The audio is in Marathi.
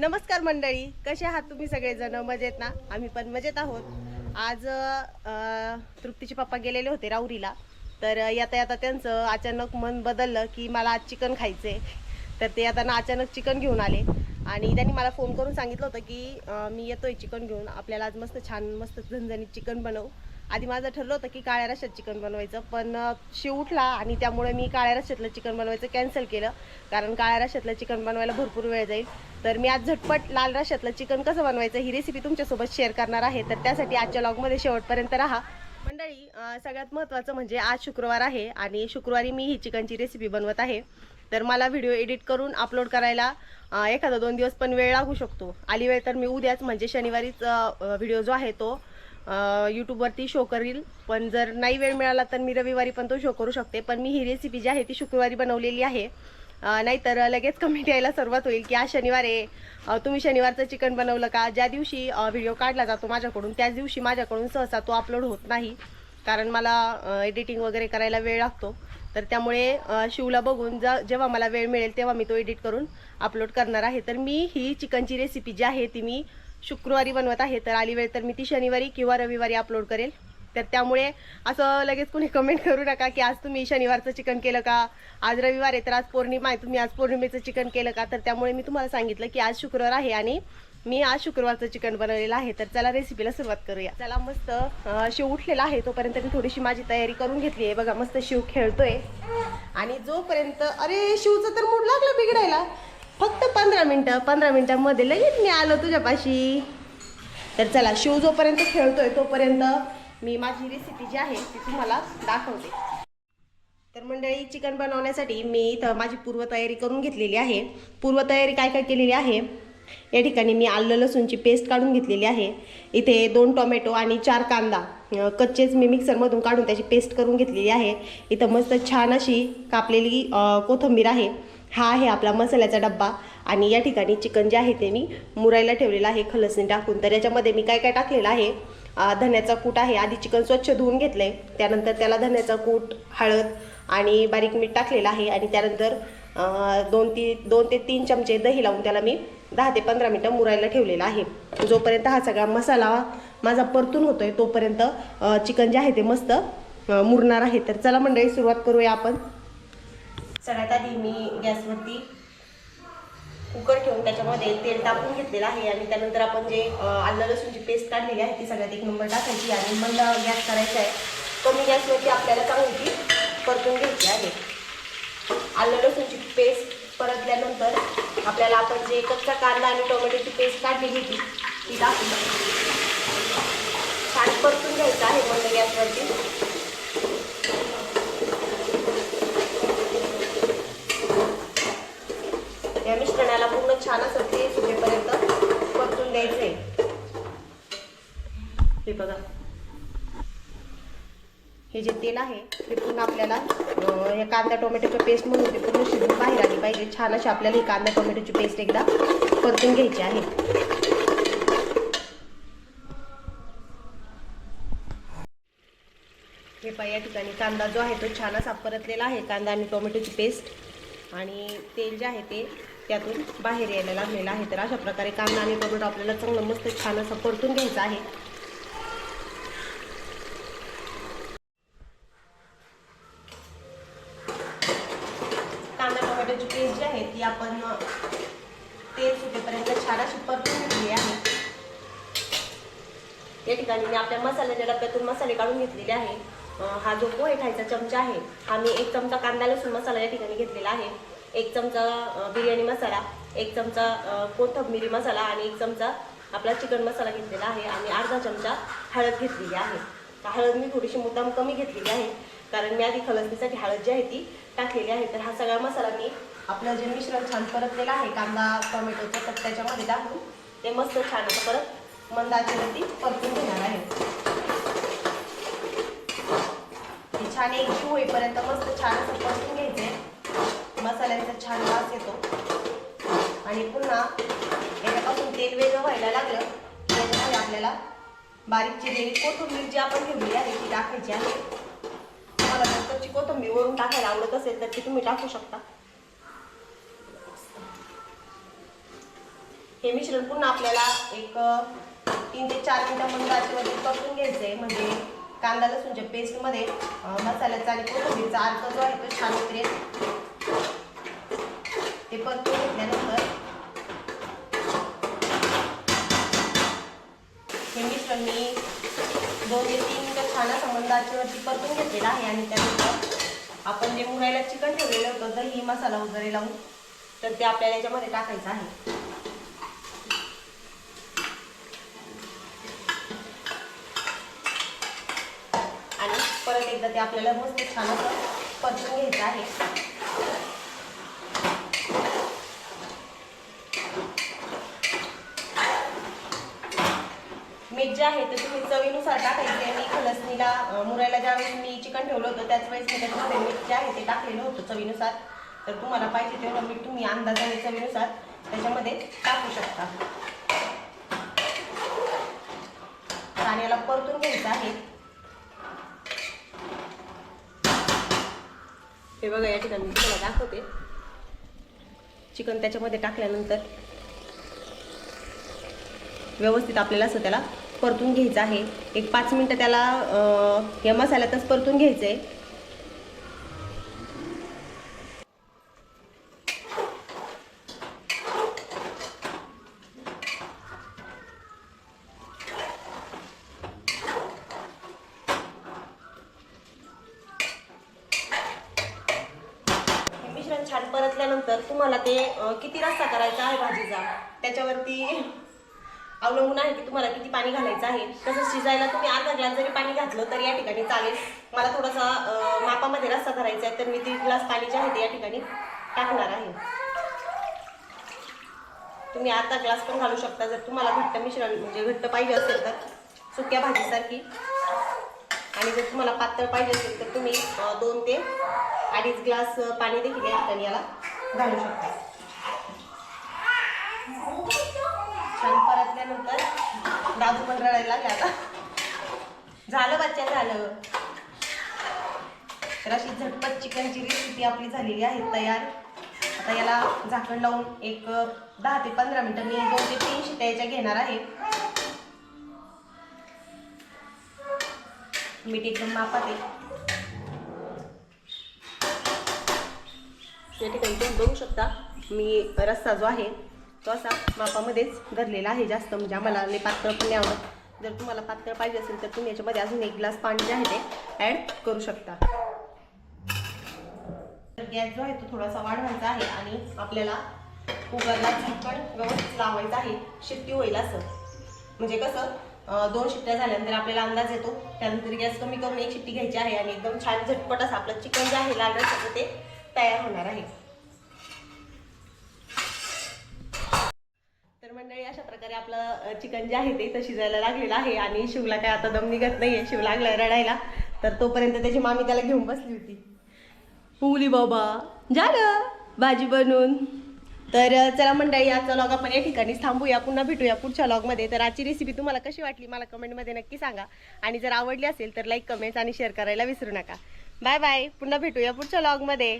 नमस्कार मंडळी कसे आहात तुम्ही सगळेजण? मजेत ना? आम्ही पण मजेत आहोत. आज तृप्तीचे पप्पा गेलेले होते राऊरीला. तर येता येता त्यांचं अचानक मन बदललं की मला आज चिकन खायचे तर ते येताना अचानक चिकन घेऊन आले. आणि त्यांनी मला फोन करून सांगितलं होतं की मी येतोय चिकन घेऊन. आपल्याला आज मस्त छान मस्त झणझणीत चिकन बनवू. आधी माझं ठरलं होतं की काळ्या रश्यात चिकन बनवायचं पण शिव उठला आणि त्यामुळे मी काळ्या रश्यातलं चिकन बनवायचं कॅन्सल केलं. कारण काळ्या रश्यातलं चिकन बनवायला भरपूर वेळ जाईल. तर मी आज झटपट लाल रश्यातलं चिकन कसं बनवायचं ही रेसिपी तुमच्यासोबत शेअर करणार आहे. तर त्यासाठी आजच्या लॉगमध्ये शेवटपर्यंत राहा. मंडळी सगळ्यात महत्त्वाचं म्हणजे आज शुक्रवार आहे आणि शुक्रवारी मी ही चिकनची रेसिपी बनवत आहे. तर मला व्हिडिओ एडिट करून अपलोड करायला एखादा दोन दिवस पण वेळ लागू शकतो. आली वेळ तर मी उद्याच म्हणजे शनिवारीच व्हिडिओ जो आहे तो यूट्यूबवरती शो करील. पण जर नाही वेळ मिळाला तर मी रविवारी पण तो शो करू शकते. पण मी ही रेसिपी जी आहे ती शुक्रवारी बनवलेली आहे. नाहीतर लगेच कमेंट यायला सुरुवात होईल की आज शनिवार आहे. तुम्ही शनिवारचं चिकन बनवलं का? ज्या दिवशी व्हिडिओ काढला जातो माझ्याकडून त्याच दिवशी माझ्याकडून सहसा तो अपलोड होत नाही. कारण मला एडिटिंग वगैरे करायला वेळ लागतो. तर त्यामुळे शिवला बघून ज जेव्हा मला वेळ मिळेल तेव्हा मी तो एडिट करून अपलोड करणार आहे. तर मी ही चिकनची रेसिपी जी आहे ती मी शुक्रवारी बनवत आहे तर आली वेळ तर मी ती शनिवारी किंवा रविवारी अपलोड करेल. तर त्यामुळे असं लगेच कोणी कमेंट करू नका की आज तुम्ही शनिवारचं चिकन केलं का? आज रविवार आहे तर आज पौर्णिमा आहे तुम्ही आज पौर्णिमेचं चिकन केलं का? तर त्यामुळे मी तुम्हाला सांगितलं की आज शुक्रवार आहे आणि मी आज शुक्रवारचं चिकन बनवलेलं आहे. तर चला रेसिपीला सुरुवात करूया. चला मस्त शिव उठलेला आहे तोपर्यंत मी थोडीशी माझी तयारी करून घेतली आहे. बघा मस्त शिव खेळतोय. आणि जोपर्यंत अरे शिवचं तर मूड लागलं बिघडायला. फक्त पंधरा मिनटं पंधरा मिनटामध्ये लगेच मी आलो तुझ्यापाशी. तर चला शिव जोपर्यंत खेळतोय तोपर्यंत मी माझी रेसिपी जी आहे ती तुम्हाला दाखवते. तर मंडळी चिकन बनवण्यासाठी मी इथं माझी पूर्वतयारी करून घेतलेली आहे. पूर्वतयारी काय काय केलेली आहे? या ठिकाणी मी आलं लसूणची पेस्ट काढून घेतलेली आहे. इथे दोन टोमॅटो आणि चार कांदा. कच्चेच मी मिक्सरमधून काढून त्याची पेस्ट करून घेतलेली आहे. इथं मस्त छान अशी कापलेली कोथंबीर कोथिंबीर आहे. हा आहे आपला मसाल्याचा डब्बा. आणि या ठिकाणी चिकन जे आहे ते मी मुरायला ठेवलेलं आहे खलसणी टाकून. तर याच्यामध्ये मी काय काय टाकलेलं आहे? धन्याचा कूट आहे. आधी चिकन स्वच्छ धुवून घेतलं आहे त्यानंतर त्याला धन्याचा कूट हळद आणि बारीक मीठ टाकलेलं आहे. आणि त्यानंतर दोन ती दोन ते तीन चमचे दही लावून त्याला मी दहा ते पंधरा मिनटं मुरायला ठेवलेला आहे. जोपर्यंत हा सगळा मसाला माझा परतून होतो आहे तोपर्यंत चिकन जे आहे ते मस्त मुरणार आहे. तर चला मंडळी सुरुवात करूया आपण. सगळ्यात आधी मी गॅसवरती कुकर ठेवून त्याच्यामध्ये तेल टाकून घेतलेलं आहे आणि त्यानंतर आपण जे आलं लसूणची पेस्ट काढलेली आहे ती सगळ्यात एक नंबर टाकायची आणि मंद गॅस करायचा आहे. कमी गॅसवरती आपल्याला चांगली ती परतून घ्यायची आहे. आलं लसूणची पेस्ट परतल्यानंतर आपल्याला आपण जे कच्चा कांदा आणि टोमॅटोची पेस्ट काढलेली होती ती टाकून छान परतून घ्यायचं आहे मंद गॅसवरती या मिश्रणाला पूर्ण छान असं ते सुटेपर्यंत परतून द्यायचं आहे हे बघा. हे जे तेल आहे ते पूर्ण आपल्याला या कांदा टोमॅटोच्या पेस्ट म्हणून ते पूर्ण शिजून बाहेर आली पाहिजे. छान अशी आपल्याला ही कांदा टोमॅटोची पेस्ट एकदा परतून घ्यायची आहे. हे पहा या ठिकाणी कांदा जो आहे तो छान असा परतलेला आहे कांदा आणि टोमॅटोची पेस्ट आणि तेल जे आहे ते त्यातून बाहेर यायला लागलेलं आहे. तर अशा प्रकारे कांदा आणि टोमॅटो आपल्याला चांगलं मस्त छान असं परतून घ्यायचं आहे. कांदा टोमॅटोची पेस्ट जी आहे ती आपण अ, तेल सुटेपर्यंत छान अशी परतून घेतली आहे. या ठिकाणी मी आपल्या मसाल्याच्या डब्यातून मसाले काढून घेतलेले आहे. हा जो पोहे खायचा चमचा आहे हा मी एक चमचा कांदा लसूण मसाला या ठिकाणी घेतलेला आहे. एक चमचा बिर्याणी मसाला एक चमचा कोथंबिरी मसाला आणि एक चमचा आपला चिकन मसाला घेतलेला आहे आणि अर्धा चमचा हळद घेतलेली आहे. हळद मी थोडीशी मुद्दाम कमी घेतलेली आहे. कारण मी आधी खलसणीसाठी हळद जी आहे ती टाकलेली आहे. तर हा सगळा मसाला मी आपलं जे मिश्रण छान परतलेलं आहे कांदा टोमॅटोचं तर त्याच्यामध्ये टाकून ते मस्त छान असं परत मंद आचेवरती परतून घेणार आहे. छान एक जीव होईपर्यंत मस्त छान असं परतून आहे मसाल्यांचा छान वास येतो. आणि पुन्हा याच्यापासून तेल वेगळं व्हायला लागलं. त्याच्यामध्ये आपल्याला बारीक चिरलेली कोथिंबीर जी आपण घेतली आहे ती टाकायची आहे. तुम्हाला नंतरची कच्ची कोथिंबीर वरून टाकायला आवडत असेल तर ती तुम्ही टाकू शकता. हे मिश्रण पुन्हा आपल्याला एक तीन ते चार मिनिटं मंद आचेवरती घ्यायचं आहे म्हणजे कांदा लसूणच्या पेस्टमध्ये मसाल्याचा आणि कोथिंबीरचा अर्थ जो आहे तो छान उतरेल ते परतून घेतल्यानंतर हे मिश्रण मी दोन ते तीन मिनिटं छान असं मंद आचेवरती परतून घेतलेलं आहे आणि त्यानंतर आपण जे मुरायला चिकन ठेवलेलं होतं दही मसाला वगैरे लावून तर ते आपल्याला याच्यामध्ये टाकायचं आहे. आणि परत एकदा ते आपल्याला मस्त छान असं परतून घ्यायचं आहे मीठ जे आहे ते तुम्ही चवीनुसार टाकायचे. मी खलसणीला मुरायला ज्यावेळेस मी चिकन ठेवलं होतं त्याच वेळेस मी त्याच्यामध्ये मीठ जे आहे ते टाकलेलं होतं चवीनुसार. तर तुम्हाला पाहिजे तेवढं मीठ तुम्ही अंदाजाने चवीनुसार त्याच्यामध्ये टाकू शकता. पाण्याला परतून घ्यायचं आहे. हे बघा या ठिकाणी मी तुम्हाला दाखवते. चिकन त्याच्यामध्ये टाकल्यानंतर व्यवस्थित आपल्याला असं त्याला परतून घ्यायचं आहे. एक पाच मिनटं त्याला या मसाल्यातच परतून घ्यायचं आहे हे मिश्रण छान परतल्यानंतर तुम्हाला ते किती रस्ता करायचा आहे भाजीचा? त्याच्यावरती अवलंबून आहे की तुम्हाला किती पाणी घालायचं आहे. तसं शिजायला तुम्ही अर्धा ग्लास जरी पाणी घातलं तर या ठिकाणी चालेल. मला थोडासा मापामध्ये रस्सा करायचा आहे तर मी दीड ग्लास पाणी जे आहे ते या ठिकाणी टाकणार आहे. तुम्ही अर्धा ग्लास पण घालू शकता जर तुम्हाला घट्ट मिश्रण म्हणजे घट्ट पाहिजे असेल तर. सुक्या भाजीसारखी. आणि जर तुम्हाला पातळ पाहिजे असेल तर तुम्ही दोन ते अडीच ग्लास पाणी देखील या ठिकाणी याला घालू शकता. छान परतल्यानंतर दादू पण रडायला लागले आता झालं बच्चा झालं. तर अशी झटपट चिकनची रेसिपी आपली झालेली आहे तयार. आता याला झाकण लावून एक दहा ते पंधरा मिनिटं मी दोन ते तीन शिट्या घेणार आहे. मीठ एकदम मापात आहे. या ठिकाणी तुम्ही बघू शकता मी रस्सा जो आहे तो असा मापामध्येच धरलेला आहे जास्त. म्हणजे आम्हाला लई पातळ पण आवडत. जर तुम्हाला पातळ पाहिजे असेल तर तुम्ही याच्यामध्ये अजून एक ग्लास पाणी जे आहे ते ॲड करू शकता. तर गॅस जो आहे तो थोडासा वाढवायचा आहे आणि आपल्याला कुकरला झाकण व्यवस्थित लावायचं आहे. शिट्टी होईल असं. म्हणजे कसं दोन शिट्ट्या झाल्यानंतर आपल्याला अंदाज येतो. त्यानंतर गॅस कमी करून एक शिट्टी घ्यायची आहे आणि एकदम छान झटपट असं आपलं चिकन जे आहे लाल रसाचं ते तयार होणार आहे तर मंडळी अशा प्रकारे आपलं चिकन जे आहे ते इथं शिजायला लागलेलं आहे आणि शिवला काय आता दम निघत नाहीये. शिव लागलाय रडायला. तर तोपर्यंत त्याची मामी त्याला घेऊन बसली होती. पुली बाबा. झालं. भाजी बनवून तर चला मंडळी आजचा लॉग आपण या ठिकाणीच थांबूया. पुन्हा भेटूया पुढच्या लॉगमध्ये तर आजची रेसिपी तुम्हाला कशी वाटली मला कमेंटमध्ये नक्की सांगा. आणि जर आवडली असेल तर लाईक कमेंट्स आणि शेअर करायला विसरू नका. बाय बाय पुन्हा भेटूया पुढच्या लॉगमध्ये